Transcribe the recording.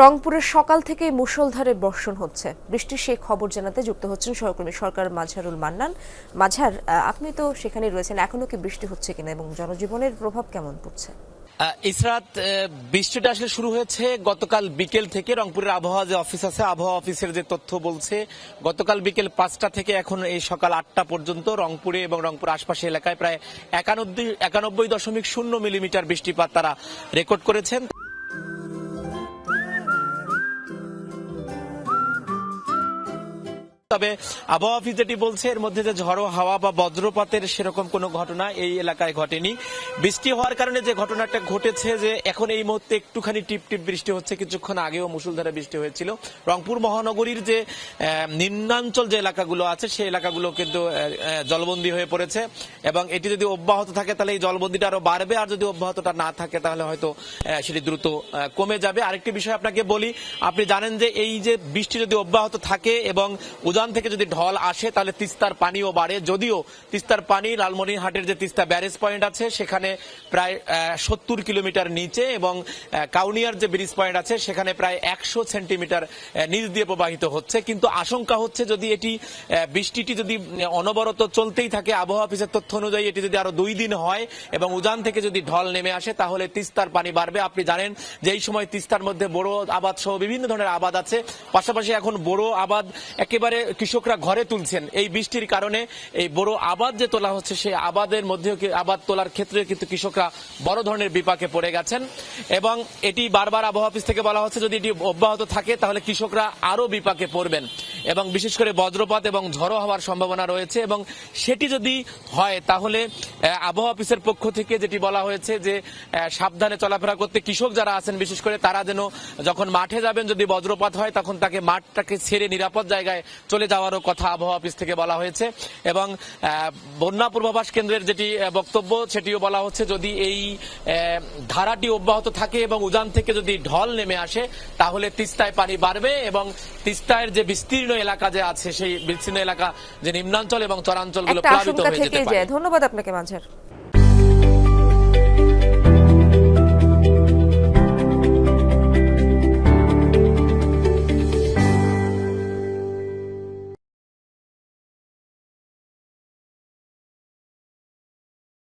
রংপুরের সকাল থেকে মুষলধারে বর্ষণ হচ্ছে। বৃষ্টির সেই খবর জানাতে যুক্ত হচ্ছেন সহকর্মী সরকার মাঝারুল মান্নান। মাঝার আপনি তো সেখানে রয়েছেন, এখনও কি বৃষ্টি হচ্ছে কিনা এবং জনজীবনের প্রভাব কেমন পড়ছে? ইসরাত বৃষ্টিটা আসলে শুরু হয়েছে গতকাল বিকেল থেকে। রংপুরের আবহাওয়া যে অফিস আছে, আবহাওয়া অফিসের যে তথ্য বলছে, গতকাল বিকেল পাঁচটা থেকে এখন এই সকাল আটটা পর্যন্ত রংপুরে এবং রংপুর আশপাশের এলাকায় প্রায় একানব্বই একানব্বই দশমিক শূন্য মিলিমিটার বৃষ্টিপাত তারা রেকর্ড করেছেন। তবে আবহাওয়া অফিস যেটি বলছে, এর মধ্যে যে ঝড়ো হাওয়া বা বজ্রপাতের সেরকম কোনো ঘটনা এই এলাকায় ঘটেনি। বৃষ্টি হওয়ার কারণে যে ঘটনাটা ঘটেছে যে এখন এই মুহূর্তে একটুখানি টিপ টিপ বৃষ্টি হচ্ছে, কিছুক্ষণ আগেও মুসুলধারে বৃষ্টি হয়েছিল। রংপুর মহানগরীর যে নিম্নাঞ্চল যে এলাকাগুলো আছে, সেই এলাকাগুলো কিন্তু জলবন্দী হয়ে পড়েছে। এবং এটি যদি অব্যাহত থাকে, তাহলে এই জলবন্দিটা আরও বাড়বে। আর যদি অব্যাহতটা না থাকে, তাহলে হয়তো সেটি দ্রুত কমে যাবে। আরেকটি বিষয় আপনাকে বলি, আপনি জানেন যে এই যে বৃষ্টি যদি অব্যাহত থাকে এবং উজান থেকে যদি ঢল আসে, তাহলে তিস্তার পানিও বাড়ে। যদিও তিস্তার পানি লালমনিরহাটের যে তিস্তা ব্যারেজ পয়েন্ট আছে, সেখানে প্রায় সত্তর কিলোমিটার নিচে এবং কাউনিয়ার যে ব্রিজ পয়েন্ট আছে, সেখানে প্রায় একশো সেন্টিমিটার নিচ দিয়ে প্রবাহিত হচ্ছে। কিন্তু আশঙ্কা হচ্ছে যদি এটি বৃষ্টিটি যদি অনবরত চলতেই থাকে, আবহাওয়া অফিসের তথ্য অনুযায়ী এটি যদি আরও দুই দিন হয় এবং উজান থেকে যদি ঢল নেমে আসে, তাহলে তিস্তার পানি বাড়বে। আপনি জানেন যে এই সময় তিস্তার মধ্যে বড় আবাদ সহ বিভিন্ন ধরনের আবাদ আছে। পাশাপাশি এখন বড় আবাদ একেবারে কৃষকরা ঘরে তুলছেন। এই বৃষ্টির কারণে এই বড় আবাদ যে তোলা হচ্ছে, সেই আবাদের মধ্যেও আবাদ তোলার ক্ষেত্রে কিন্তু কৃষকরা বড় ধরনের বিপাকে পড়ে গেছেন। এবং এটি বারবার আবহাওয়া অফিস থেকে বলা হচ্ছে, যদি এটি অব্যাহত থাকে, তাহলে কৃষকরা আরও বিপাকে পড়বেন। এবং বিশেষ করে বজ্রপাত এবং ঝড়ো হওয়ার সম্ভাবনা রয়েছে এবং সেটি যদি হয়, তাহলে আবহাওয়া অফিসের পক্ষ থেকে যেটি বলা হয়েছে যে সাবধানে চলাফেরা করতে কৃষক যারা আছেন, বিশেষ করে তারা যেন যখন মাঠে যাবেন, যদি বজ্রপাত হয়, তখন তাকে মাঠটাকে ছেড়ে নিরাপদ জায়গায় চলে যাওয়ারও কথা আবহাওয়া অফিস থেকে বলা হয়েছে এবং বন্যা পূর্বাভাস কেন্দ্রের যেটি বক্তব্য, সেটিও বলা হচ্ছে যদি এই ধারাটি অব্যাহত থাকে এবং উজান থেকে যদি ঢল নেমে আসে, তাহলে তিস্তায় পানি বাড়বে এবং তিস্তায়ের যে বিস্তীর্ণ এলাকা যে আছে সেই বিচ্ছিন্ন এলাকা যে নিম্নাঞ্চল এবং চরাঞ্চলগুলো প্লাবিত হয়ে যেতে পারে। ধন্যবাদ আপনাকে মাঝার।